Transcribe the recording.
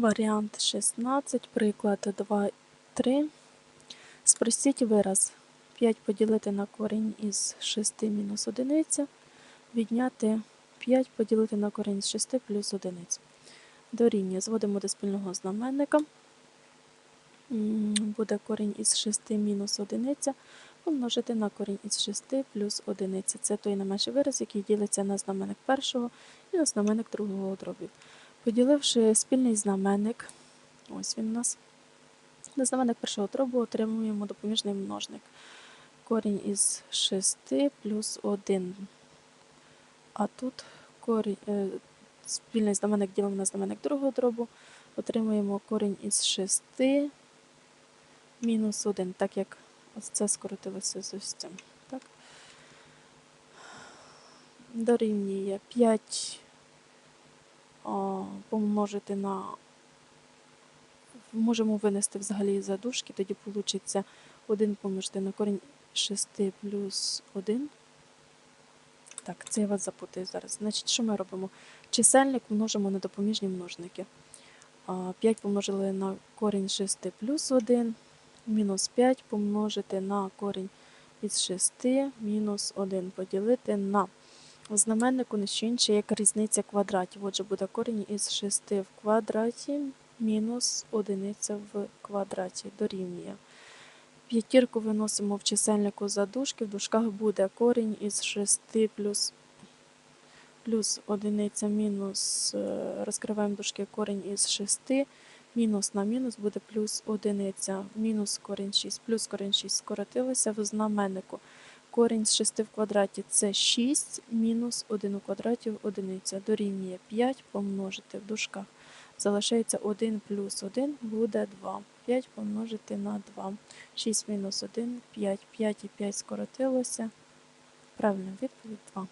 Варіант 16, приклад 2, 3. Спростіть вираз 5 поділити на корінь із 6 мінус 1, відняти 5 поділити на корінь з 6 плюс 1. Дорівнює. Зводимо до спільного знаменника. Буде корінь із 6 мінус 1 помножити на корінь із 6 плюс 1. Це той не менший вираз, який ділиться на знаменник першого і на знаменник другого дробів. Поділивши спільний знаменник, ось він у нас, на знаменник першого дробу отримуємо допоміжний множник. Корінь із 6 плюс 1. А тут корінь, е, спільний знаменник ділимо на знаменник другого дробу, отримуємо корінь із 6 мінус 1, так як ось це скоротилося з ось цим. Дорівнює 5 а, помножити на. Можемо винести взагалі задушки, тоді вийде 1 помножити на корінь 6 плюс 1. Так, це я вас запутаю зараз. Значить, що ми робимо? Чисельник множимо на допоміжні множники. 5 помножили на корінь 6 плюс 1, мінус 5 помножити на корінь із 6 мінус 1 поділити на у знаменнику не що інше, як різниця квадратів. Отже, буде корінь із 6 в квадраті мінус 1 в квадраті дорівнює. П'ятірку виносимо в чисельнику за дужки, в дужках буде корінь із 6 плюс, плюс 1 мінус, е, розкриваємо дужки корінь із 6, мінус на мінус буде плюс 1, мінус корінь 6, плюс корінь 6 скоротилося в знаменнику. Корінь з 6 в квадраті це 6, мінус 1 у квадраті одиниця. дорівнює 5 помножити в дужках. Залишається 1 плюс 1 буде 2. 5 помножити на 2. 6 мінус 1 5. 5 і 5 скоротилося. Правильна відповідь 2.